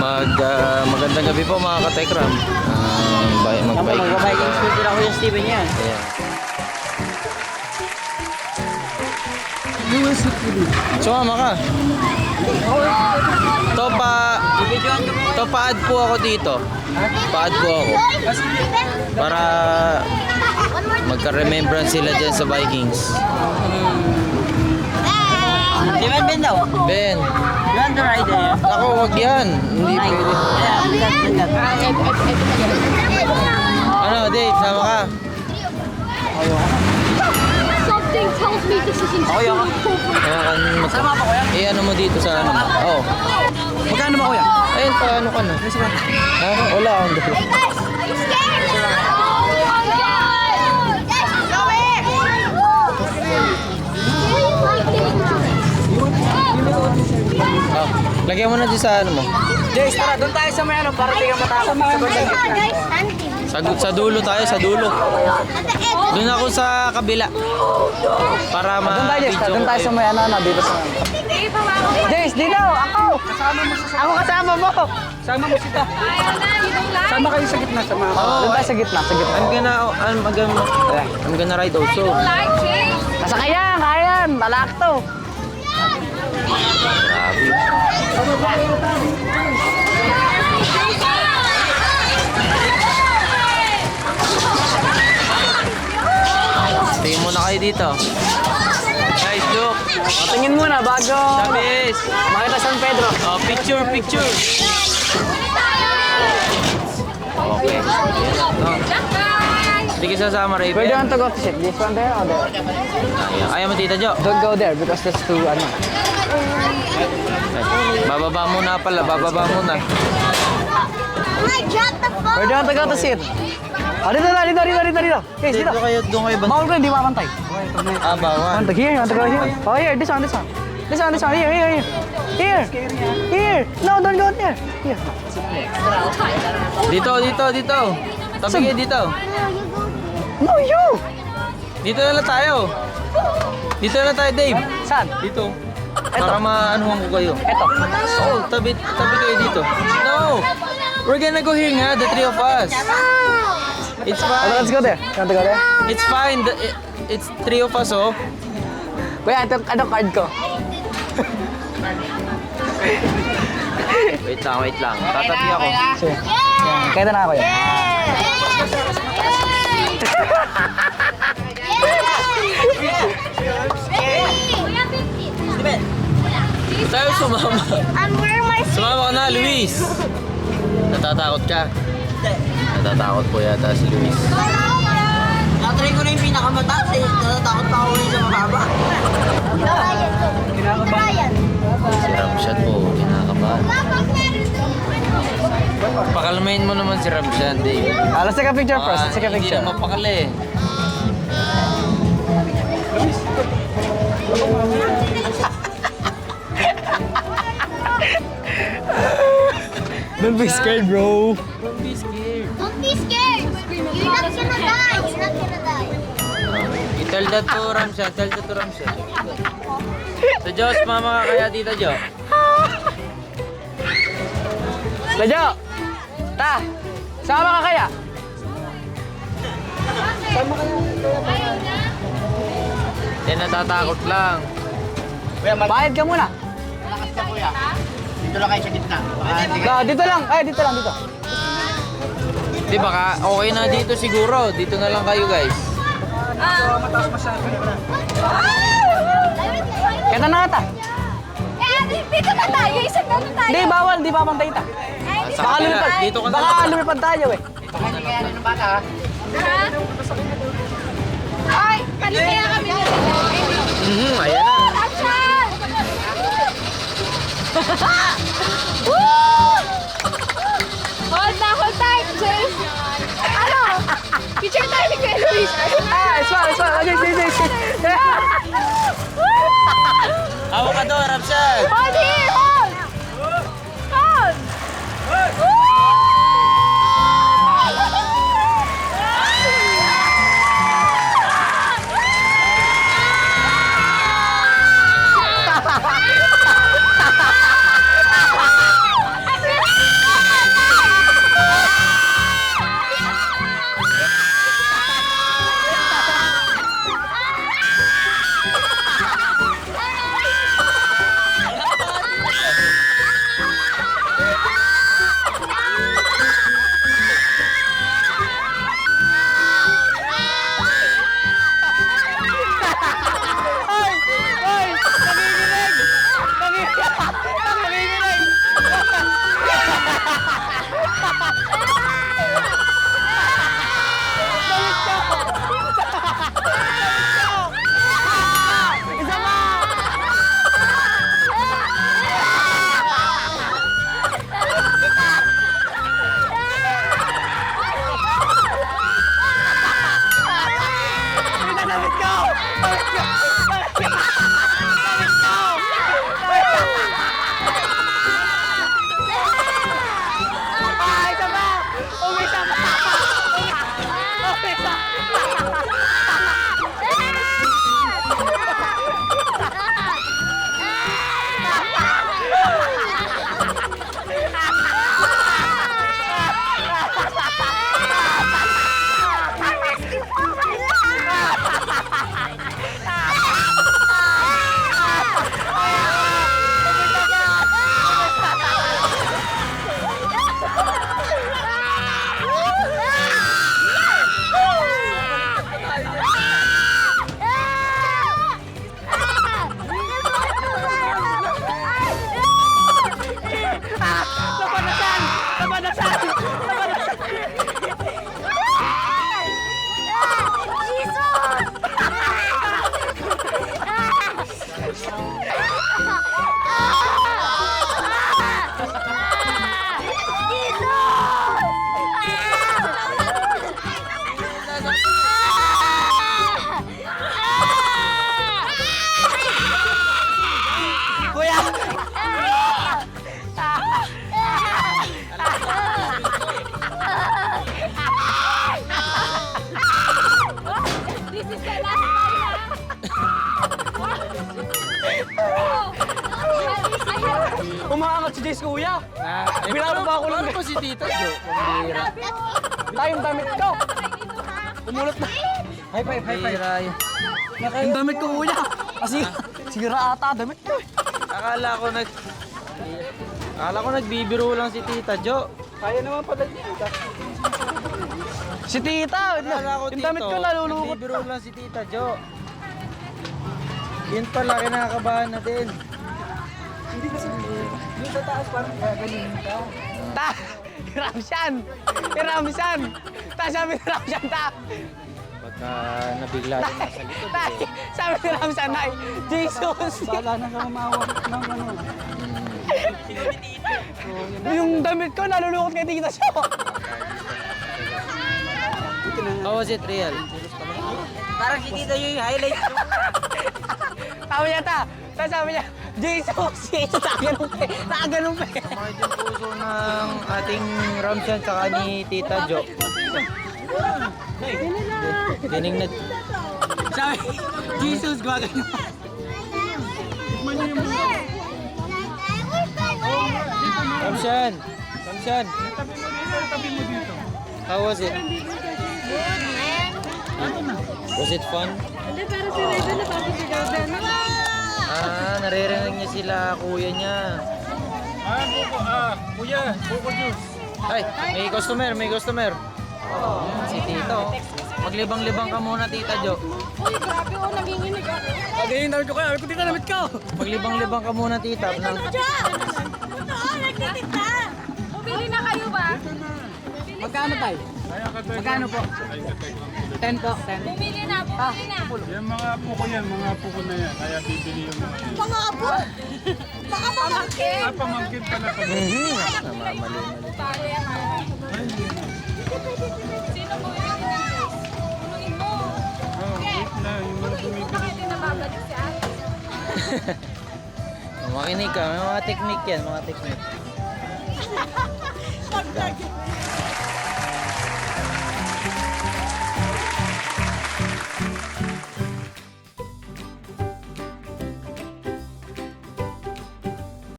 Mag, ah, magandang gabi po mga katekram. Uh, bay, Ako, mag-bike. magbabiking school sila Kuya Steven yan. Ayan. Sumama ka. To pa, Bibidyoan ko po. ako dito. Pa-add po ako. Para magka-remembrance sila dyan sa Vikings. Di ba Ben daw? Ben, You want to ride eh? ako wag yan. Hindi pwede. Ano, Dave, sama ka? Something tells me this isn't Ako yun. Mo. Sama pa kuya? Eh, ano mo dito sa ano mo? Oh. Magkano ba kuya? Ayun pa, ano ka na? Ha? Wala akong dito. Hey guys, are you scared? Oh my god! Guys, come Oh, lagyan mo na dyan sa ano mo. Jace, tara, doon tayo sa may ano, para tingnan. Sa gitna. guys, standing. Sa, sa dulo tayo, sa dulo. Doon ako sa kabila. Para ma Doon tayo, Jess. Doon tayo sa may ano, ano, dito sa... Jess, dito! Ako! Ako kasama mo! Sama mo sita. Sama kayo sa gitna sa mga... Oh, Doon tayo sa gitna, sa gitna. I'm gonna, I'm gonna, I'm gonna ride also. Nasa kaya, kaya! Malak to! Tingin muna kayo dito. Guys, look. Tingin muna bago Sabis. makita San Pedro. Oh, picture, picture. Okay. Ka sasama, Raven. Where do you want to go to sit? This one there or there? Ayaw, mo, Tita Jo. Don't go there because there's two, ano. Bababa muna pala, bababa muna. To go to sit? Oh, dito na, dito, dito, dito, dito. Guys, dito. kayo, doon kayo ba? Bawal ko, hindi mapantay. Ah, bawal. Want to here? Want to go here? Oh, here. This one, this one. This one, this one. Here, here, here. Here. Here. No, don't go there. Here. Dito, dito, dito. Tabi kayo dito. No, you. Dito na lang tayo. Dito na lang tayo, Dave. Saan? Dito. Para maanuhan ko kayo. Ito. Oh, tabi, tabi kayo dito. No! We're gonna go here nga, the three of us. It's Oh, fine. let's go there. You want to go there? It's fine. The- it- It's three of us, oh. Kuya, ito, ano card ko? Wait lang, wait lang. Tatabi ako. Sige. Kaya na ako yan. Tayo sumama. I'm wearing my Sumama ka na, Luis. Natatakot ka? Natatakot po yata si Luis. Natry ko na yung pinakamataas eh. Natatakot pa ako sa mababa. Ryan. Si Ramshan po, kinakabahan. Pakalmain mo naman si Ramshan, Dave. Ah, let's take a picture first. Ah, Let's take a Hindi picture. na mapakali. Don't be scared, bro. Don't be scared. Don't be scared. You're not gonna die. You're not gonna die. Uh, tell that to Ramshan, tell that to Ramshan. Sa Diyos, mama ka kaya dito, Jo. Lajo! Ta! Sama ka kaya? Yan, natatakot lang. Bayad ka muna. Dito lang kayo sa gitna. Da, dito lang. Ay, dito lang, dito. Di baka okay na dito siguro. Dito na lang kayo, guys. Kaya na ta. Eh, dito na tayo. Isang na tayo. Hindi, bawal. Hindi papantay ta. Sa Baka kabila, lumipad. dito ka na Baka lang. lumipad tayo eh. Ay, paligaya kami. Mhm, ayan tayo ni Kuya Luis. Ah, it's fine, it's fine. Umaangat si Jace kuya. Ah, eh, Binalo pa ako lang. Ko si Tita Jo? Pambira. Tayo yung damit ko. Umulot na. High five, high five. Pambira yun. Yung damit ko kuya. Kasi sira ata damit ko. Akala ko nag... Akala ko nagbibiro lang si Tita Jo. Kaya naman pala tita. Si tita, Akala ko yung damit ko nalulukot. Nagbibiro lang si Tita Jo. Yun pala, kinakabahan na din. Yung sa taas parang gagaling ka. Ta! Ramshan! Ramshan! Ta, sabi ni Ramshan, ta! Pagka nabigla rin nasa likod. Ta! eh. Sabi ni Ramshan, ay, Jesus! Bala na sa mamawak ng ano. Yung damit ko nalulukot kay Tita Sho. How was it real? Parang si Tita yung highlight. Sabi niya, ta! Ta, sabi niya, Jesus! Jesus! Nakaganong pa! Nakaganong pa! Makit yung puso ng ating Ramshan saka ni Tita Jo. Dining na... Sabi, Jesus, gumagano. Ramshan! Ramshan! How was it? Was it fun? Hindi, pero si Raven napapasigaw din. Ah, naririnig niya sila, kuya niya. Ah, buko, ah, kuya, buko juice. Ay, may customer, may customer. Si Tito. Maglibang-libang ka muna, Tita Jo. Uy, grabe oh, nanginginig ako. Pagay yung damit ko kaya, sabi ko, Tita, damit ko! Maglibang-libang ka muna, Tita. Nang- Totoo, nagtitinda. Bumili na kayo ba? Magkano tayo? Magkano po? Ay, ka tayo. 10 po, 10. Bumili na, bumili na. Yan mga puko yan, mga puko na yan. Kaya bibili yung mga yan. Mga apo. Baka pamangkin. Ah, pamangkin pala pala. Mhm. Namamali-mali. Pare, ha? Sino ng juice? Punuin mo. Oh, wait na, yung mga bumibili. Bakit hindi nababalik si ate? Makinig ka, may mga technique yan, mga technique.